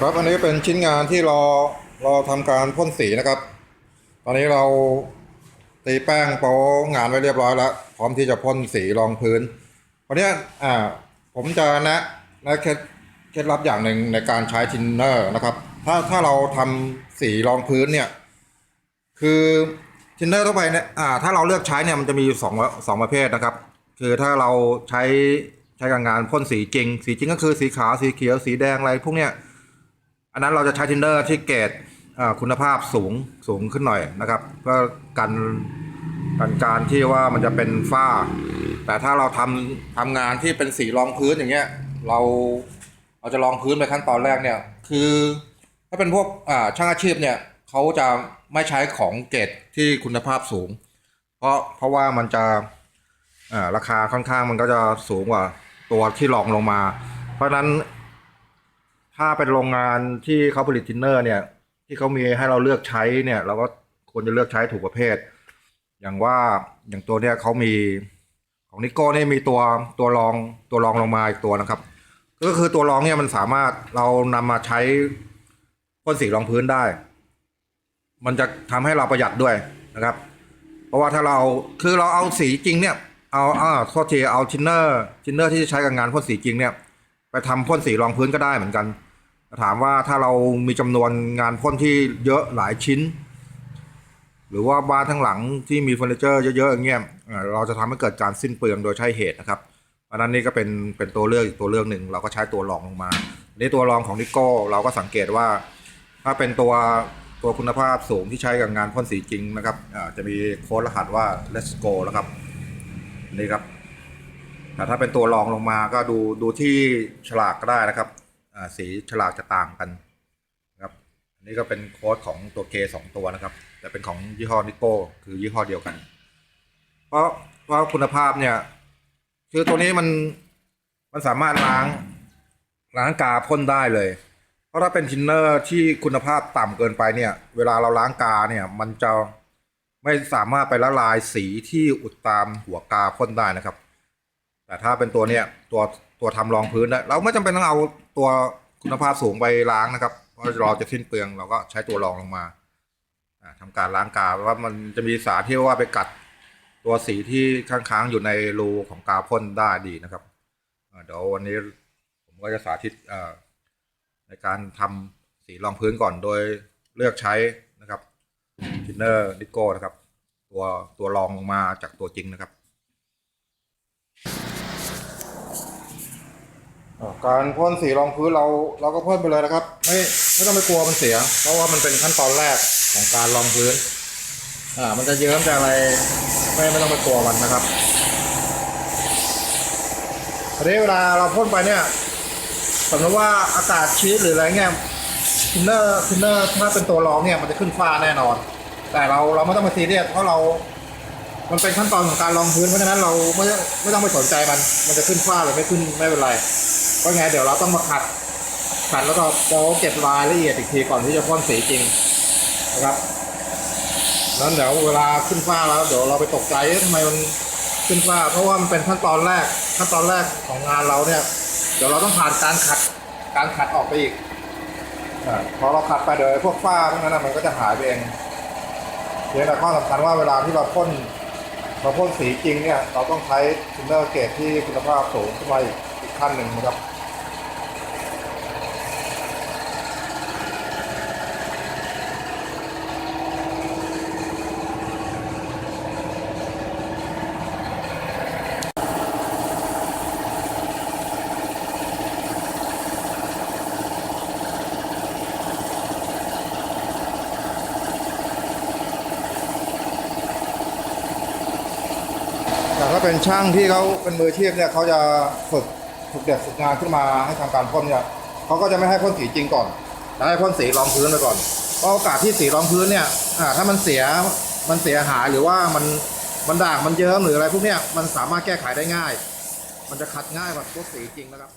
ครับอันนี้เป็นชิ้นงานที่รอรอทำการพ่นสีนะครับ ตอนนี้เราตีแป้งโป๊งานไว้เรียบร้อยแล้ว พร้อมที่จะพ่นสีรองพื้น วันนี้อ่าผมจะแนะนะเคล็ดเคล็ดลับอย่างหนึ่งในการใช้ทินเนอร์นะครับ ถ้าถ้าเราทำสีรองพื้นเนี่ย คือทินเนอร์ทั่วไปเนี่ยอ่าถ้าเราเลือกใช้เนี่ยมันจะมีอยู่สองสองประเภทนะครับ คือถ้าเราใช้ใช้กับงานพ่นสีจริง สีจริงก็คือสีขาวสีเขียวสีแดงอะไรพวกเนี้ย อันนั้นเราจะใช้ทินเนอร์ที่เกรดคุณภาพสูงสูงขึ้นหน่อยนะครับ เพื่อกันกันการที่ว่ามันจะเป็นฝ้า แต่ถ้าเราทำทำงานที่เป็นสีรองพื้นอย่างเงี้ย เราเราจะรองพื้นไปขั้นตอนแรกเนี่ย คือถ้าเป็นพวกช่างอาชีพเนี่ยเขาจะไม่ใช้ของเกรดที่คุณภาพสูง เพราะเพราะว่ามันจะราคาค่อนข้างมันก็จะสูงกว่าตัวที่รองลงมา เพราะฉะนั้น ถ้าเป็นโรงงานที่เขาผลิตทินเนอร์เนี่ย ที่เขามีให้เราเลือกใช้เนี่ย เราก็ควรจะเลือกใช้ถูกประเภท อย่างว่าอย่างตัวเนี่ยเขามีของนิโก้เนี่ยมีตัวตัวรองตัวรองลงมาอีกตัวนะครับ ก็คือตัวรองเนี่ยมันสามารถเรานำมาใช้พ่นสีรองพื้นได้ มันจะทำให้เราประหยัดด้วยนะครับ เพราะว่าถ้าเราคือเราเอาสีจริงเนี่ย เอาอ่าโทษทีเอาทินเนอร์ทินเนอร์ที่ใช้กับงานพ่นสีจริงเนี่ย ไปทำพ่นสีรองพื้นก็ได้เหมือนกัน ถามว่าถ้าเรามีจำนวนงานพ่นที่เยอะหลายชิ้น หรือว่าบ้านทั้งหลังที่มีเฟอร์นิเจอร์เยอะๆอย่างเงี้ยเราจะทำให้เกิดการสิ้นเปลืองโดยใช่เหตุนะครับเพราะนั้นนี่ก็เป็นเป็นตัวเลือกอีกตัวเลือกหนึ่งเราก็ใช้ตัวรองลงมาอันตัวรองของนิโก้เราก็สังเกตว่า ถ้าเป็นตัวตัวคุณภาพสูงที่ใช้กับงานพ่นสีจริงนะครับจะมีโค้ดรหัสว่า let's go นะครับนี่ครับแต่ถ้าเป็นตัวรองลงมาก็ดูดูที่ฉลากก็ได้นะครับ สีฉลากจะต่างกันนะครับอันนี้ก็เป็นโค้ดของตัว K สองตัวนะครับ แต่เป็นของยี่ห้อนิโก้คือยี่ห้อเดียวกัน เพราะเพราะคุณภาพเนี่ย คือตัวนี้มันมันสามารถล้างล้างกาพ่นได้เลย เพราะถ้าเป็นทินเนอร์ที่คุณภาพต่ำเกินไปเนี่ย เวลาเราล้างกาเนี่ย มันจะไม่สามารถไปละลายสีที่อุดตามหัวกาพ่นได้นะครับ แต่ถ้าเป็นตัวเนี้ยตัวตัวทำรองพื้นนะเราไม่จำเป็นต้องเอา ตัวคุณภาพสูงไปล้างนะครับเพราะเราจะสิ้นเปลืองเราก็ใช้ตัวรองลงมาอ่าทำการล้างกาว่ามันจะมีสารที่ว่าไปกัดตัวสีที่ค้างๆอยู่ในรูของกาพ่นได้ดีนะครับเดี๋ยววันนี้ผมก็จะสาธิตในการทำสีรองพื้นก่อนโดยเลือกใช้นะครับทินเนอร์ดิโก้นะครับ ตัวตัวรองลงมาจากตัวจริงนะครับ อ่าการพ่นสีรองพื้นเราเราก็พ่นไปเลยนะครับ ไม่ไม่ต้องไปกลัวมันเสีย เพราะว่ามันเป็นขั้นตอนแรกของการรองพื้นอ่ามันจะเยิ้มจะอะไรไม่ไม่ต้องไปกลัวมันนะครับทีนี้เวลาเราพ่นไปเนี่ยสมมติว่าอากาศชื้นหรืออะไรเงี้ยทินเนอร์ทินเนอร์ถ้าเป็นตัวรองเนี่ยมันจะขึ้นฟ้าแน่นอน แต่เราเราไม่ต้องไปซีเรียสเพราะเรา มันเป็นขั้นตอนของการรองพื้นเพราะฉะนั้นเราไม่ไม่ต้องไปสนใจมัน มันจะขึ้นฟ้าหรือไม่ขึ้นไม่เป็นไรเพราะไงเดี๋ยวเราต้องมาขัดขัดแล้วก็โป๊เก็บรายละเอียดอีกทีก่อนที่จะพ่นสีจริงนะครับนั้นเดี๋ยวเวลาขึ้นฟ้าแล้วเดี๋ยวเราไปตกใจทำไมมันขึ้นฟ้า เพราะว่ามันเป็นขั้นตอนแรกขั้นตอนแรกของงานเราเนี่ย เดี๋ยวเราต้องผ่านการขัดการขัดออกไปอีกพอเราขัดไปเดี๋ยวพวกฝ้าพวกนั้นมันก็จะหายไปเองเพียงแต่ข้อสำคัญว่าเวลาที่เราพ่น เราพ่นสีจริงเนี่ยเราต้องใช้ทินเนอร์เกรดที่คุณภาพสูงขึ้นไปอีกขั้นหนึ่งนะครับ ถ้าเป็นช่างที่เขาเป็นมืออาชีพเนี่ยเขาจะฝึกฝึกเด็กฝึกงานขึ้นมาให้ทำการพ่นเนี่ยเขาก็จะไม่ให้พ่นสีจริงก่อนแล้วให้พ่นสีรองพื้นไปก่อนเพราะโอกาสที่สีรองพื้นเนี่ยถ้ามันเสียมันเสียหายหรือว่ามันมันด่างมันเยิ้มหรืออะไรพวกเนี้ยมันสามารถแก้ไขได้ง่าย มันจะขัดง่ายกว่าพวกสีจริงนะครับ